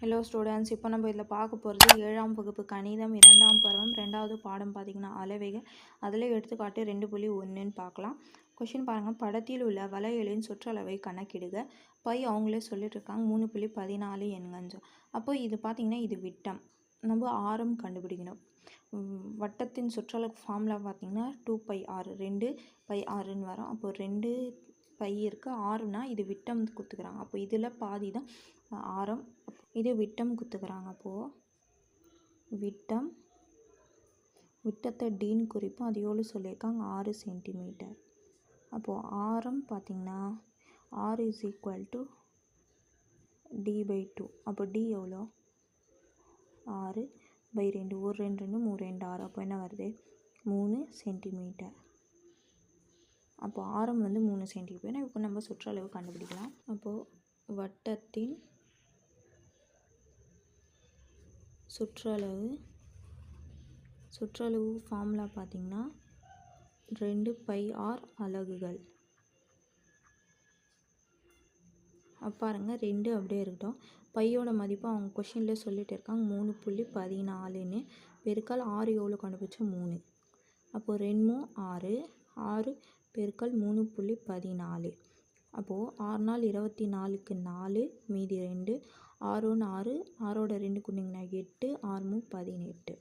Hello students இப்போ நம்ம இதில் பார்க்க போகிறது ஏழாம் வகுப்பு கணிதம் இரண்டாம் பருவம் ரெண்டாவது பாடம் பார்த்திங்கன்னா அளவைகள். அதில் எடுத்துக்காட்டு ரெண்டு புள்ளி ஒன்றுன்னு பார்க்கலாம். கொஷின் பாருங்கள் படத்தில் உள்ள வளையலின் சுற்றளவை கணக்கிடுக. பை அவங்களே சொல்லிட்டுருக்காங்க மூணு புள்ளி பதினாலு எண்கஞ்சு. அப்போ இது பார்த்திங்கன்னா இது விட்டம். நம்ம ஆரம் கண்டுபிடிக்கணும். வட்டத்தின் சுற்றளவு ஃபார்முலா பார்த்திங்கன்னா டூ பை ஆறு ரெண்டு பை ஆறுன்னு வரும். அப்போ ரெண்டு பை இருக்குது ஆறுனா இது விட்டம் கொடுத்துக்கிறாங்க அப்போ இதில் பாதி தான் ஆரம். இது விட்டம் குத்துக்கிறாங்க. அப்போது விட்டம் விட்டத்தை டீன் குறிப்போம் அது எவ்வளோ சொல்லியிருக்காங்க. ஆறு சென்டிமீட்டர். அப்போது ஆரம் பார்த்திங்கன்னா R is equal to D by two அப்போ டி எவ்வளோ? ஆறு பை ரெண்டு. ஒரு ரெண்டு ரெண்டு மூணு ரெண்டு ஆறு. அப்போ என்ன வருது? மூணு சென்டிமீட்டர். அப்போ ஆரம் வந்து மூணு சென்டிமீட்டர் இப்போ நம்ம சுற்றளவு கண்டுபிடிக்கலாம். அப்போது வட்டத்தின் சுற்றளவு சுற்றளவு ஃபார்முலா பார்த்திங்கன்னா ரெண்டு பை ஆர் அலகுகள். பாருங்கள் பாருங்க ரெண்டு அப்படியே இருக்கட்டும். பையோட மதிப்பு அவங்க கொஷினில் சொல்லிட்டு இருக்காங்க. மூணு புள்ளி பதினாலுன்னு. பெருக்கால் ஆறு எவ்வளோ கண்டுபிடிச்சா மூணு. அப்போது ரெண்டும் ஆறு. ஆறு பெருக்கல் மூணு புள்ளி பதினாலு. அப்போது ஆறு நாள் இருபத்தி நாலுக்கு நாலு மீதி ரெண்டு. ஆறு ஒன்று ஆறு ஆறோட ரெண்டு குண்டிங்கன்னா எட்டு ஆறு மூணு பதினெட்டு.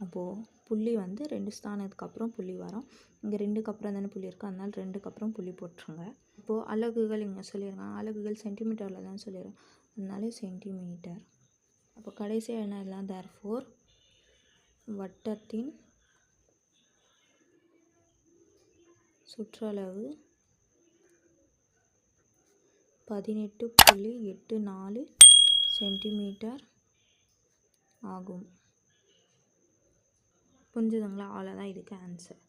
அப்போது புள்ளி வந்து ரெண்டு ஸ்தானத்துக்கு அப்புறம் புள்ளி வரும். இங்கே ரெண்டுக்கு அப்புறம் தானே புள்ளி இருக்குது அதனால் ரெண்டுக்கு அப்புறம் புள்ளி போட்டுருங்க. இப்போது அலகுகள் இங்கே சொல்லியிருக்காங்க. அலகுகள் சென்டிமீட்டரில் தான் சொல்லிடுறோம் அதனால சென்டிமீட்டர் அப்போ கடைசியாக என்ன எல்லாம் தேர் ஃபோர் வட்டத்தின் சுற்றளவு பதினெட்டு புள்ளி எட்டு நாலு சென்டிமீட்டர் ஆகும். புரிஞ்சுதுங்களா? அவ்வளோதான் இதுக்கு ஆன்சர்